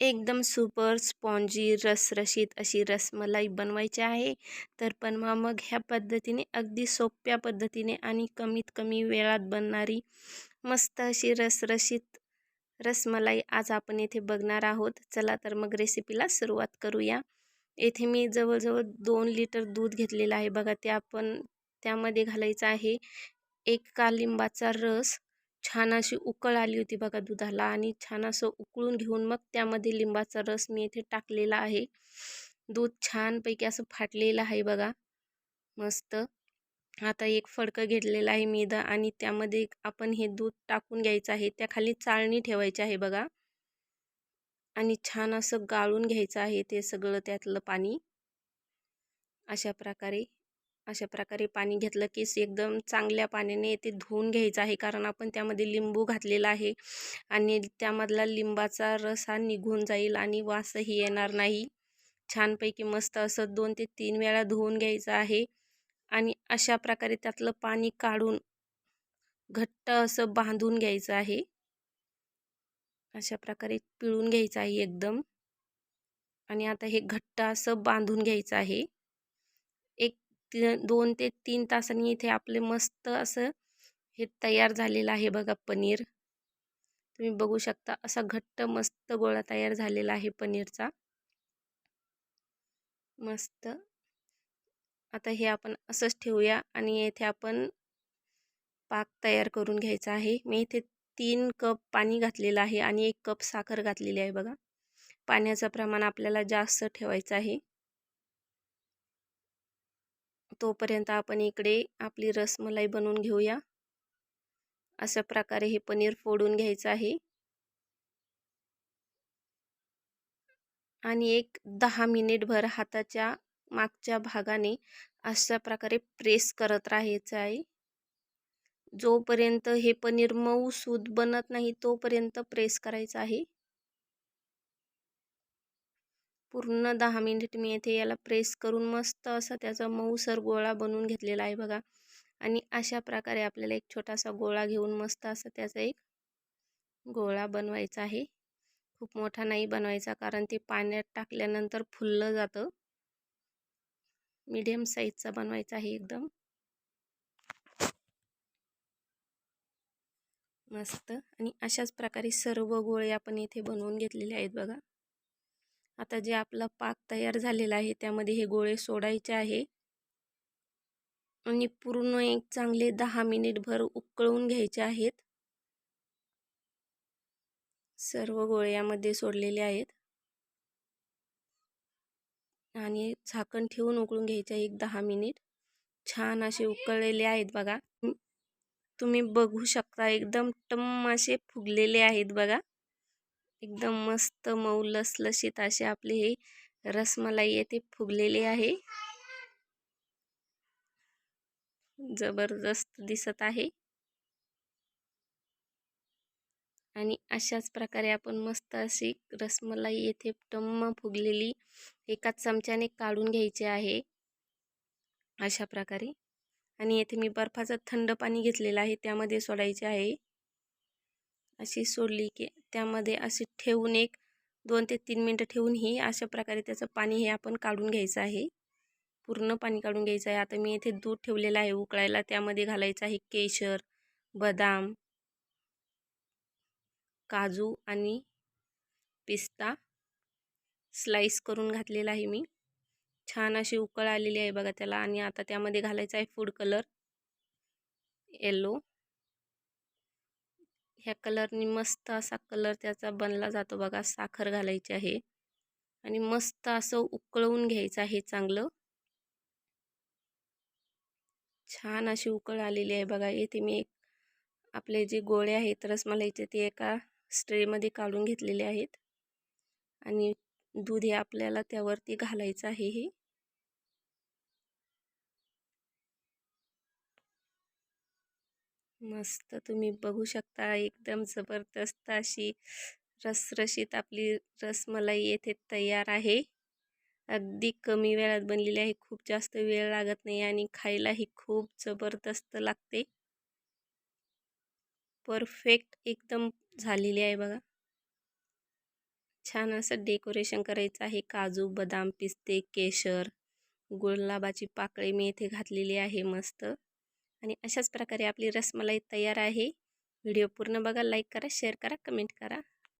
एकदम super spongy रसरशीत अशी रसमलाई बनवायची आहे. तर पण मग ह्या पद्धतीने अगदी सोप्या पद्धतीने आणि कमीत कमी वेळात बनणारी मस्त अशी रसरशीत रसमलाई आज आपण येथे बघणार आहोत. चला तर मग रेसिपीला सुरुवात करूया. येथे मी जवळजवळ दोन लिटर दूध घेतलेलं आहे. बघा ते आपण त्यामध्ये घालायचं आहे. एक कालिंबाचा रस छान अशी उकळ आली होती बघा दुधाला आणि छान असं उकळून घेऊन मग त्यामध्ये लिंबाचा रस मी इथे टाकलेला आहे. दूध छानपैकी असं फाटलेलं आहे बघा. मस्त. आता एक फडकं घेतलेलं आहे मी आणि त्यामध्ये आपण हे दूध टाकून घ्यायचं आहे. त्याखाली चाळणी ठेवायची आहे बघा. आणि छान असं गाळून घ्यायचं आहे ते सगळं त्यातलं पाणी. अशा प्रकारे. अशा प्रकारे पाणी घेतलं की एकदम चांगल्या पाण्याने ते धुवून घ्यायचं आहे. कारण आपण त्यामध्ये लिंबू घातलेला आहे आणि त्यामधला लिंबाचा रस हा निघून जाईल आणि वासही येणार नाही. छानपैकी मस्त असं दोन ते तीन वेळा धुवून घ्यायचं आहे आणि अशा प्रकारे त्यातलं पाणी काढून घट्ट असं बांधून घ्यायचं आहे. अशा प्रकारे पिळून घ्यायचं आहे एकदम. आणि आता हे घट्ट असं बांधून घ्यायचं आहे. दोन ते तीन तासांनी इथे आपले मस्त असं हे तयार झालेलं आहे बघा पनीर. तुम्ही बघू शकता असा घट्ट मस्त गोळा तयार झालेला आहे पनीरचा. मस्त. आता हे आपण असंच ठेवूया आणि येथे आपण पाक तयार करून घ्यायचा आहे. मी इथे तीन कप पाणी घातलेलं आहे आणि एक कप साखर घातलेली आहे बघा. पाण्याचं प्रमाण आपल्याला जास्त ठेवायचं आहे. तोपर्यंत आपण इकडे आपली रसमलाई बनवून घेऊया. अशा प्रकारे हे पनीर फोडून घ्यायचं आहे. आणि एक दहा मिनिटभर हाताच्या मागच्या भागाने अशा प्रकारे प्रेस करत राहायचं आहे. जोपर्यंत हे पनीर मऊ सूद बनत नाही तोपर्यंत प्रेस करायचं आहे. पूर्ण दहा मिनिट मी येथे याला प्रेस करून मस्त असा त्याचा मऊसर गोळा बनवून घेतलेला आहे बघा. आणि अशा प्रकारे आपल्याला एक छोटासा गोळा घेऊन मस्त असा त्याचा एक गोळा बनवायचा आहे. खूप मोठा नाही बनवायचा कारण ते पाण्यात टाकल्यानंतर फुललं जातं. मीडियम साईजचा बनवायचा आहे एकदम. मस्त. आणि अशाच प्रकारे सर्व गोळे आपण इथे बनवून घेतलेले आहेत बघा. आता जे आपला पाक तयार झालेला आहे त्यामध्ये हे गोळे सोडायचे आहे. आणि पूर्ण एक चांगले दहा मिनिटभर उकळून घ्यायचे आहेत. सर्व गोळे यामध्ये सोडलेले आहेत. आणि झाकण ठेवून उकळून घ्यायचे एक दहा मिनिट. छान असे उकळलेले आहेत बघा. तुम्ही बघू शकता एकदम टम असे फुगलेले आहेत बघा. एकदम मस्त मऊ लसलशीत असे आपले हे रसमलाई येथे फुगलेले आहे. जबरदस्त दिसत आहे. आणि अशाच प्रकारे आपण मस्त अशी रसमलाई येथे टम्म फुगलेली एकाच चमच्याने काढून घ्यायची आहे. अशा प्रकारे. आणि येथे मी बर्फाचं थंड पाणी घेतलेलं आहे त्यामध्ये सोडायचे आहे. अशी सोडली की त्यामध्ये अशी ठेवून एक दोन ते तीन मिनटं ठेवून ही अशा प्रकारे त्याचं पाणी हे आपण काढून घ्यायचं आहे. पूर्ण पाणी काढून घ्यायचं आहे. आता मी इथे दूध ठेवलेलं आहे उकळायला. त्यामध्ये घालायचं आहे केशर बदाम काजू आणि पिस्ता. स्लाईस करून घातलेला आहे मी. छान अशी उकळ आलेली आहे बघा त्याला. आणि आता त्यामध्ये घालायचा आहे फूड कलर. येलो. ह्या कलरनी मस्त असा कलर त्याचा बनला जातो बघा साखर घालायची आहे. आणि मस्त असं उकळवून घ्यायचं आहे चांगलं. छान अशी उकळ आलेली आहे बघा येथे मी एक आपले जे गोळे आहेत रसमलाईचे ते एका स्ट्रेमध्ये काढून घेतलेले आहेत. आणि दूध हे आपल्याला त्यावरती घालायचं आहे हे. मस्त तुम्ही बघू शकता एकदम जबरदस्त अशी रसरशीत आपली रसमलाई येथे तयार आहे. अगदी कमी वेळात बनलेली आहे खूप जास्त वेळ लागत नाही आणि खायलाही खूप जबरदस्त लागते. परफेक्ट एकदम झालेली आहे बघा. छान असं डेकोरेशन करायचं आहे काजू बदाम पिस्ते केशर गुलाबाची पाकळी मी इथे घातलेली आहे मस्त. आणि अशाच प्रकारे आपली रसमलाई तयार आहे. व्हिडिओ पूर्ण बघा लाईक करा शेअर करा कमेंट करा.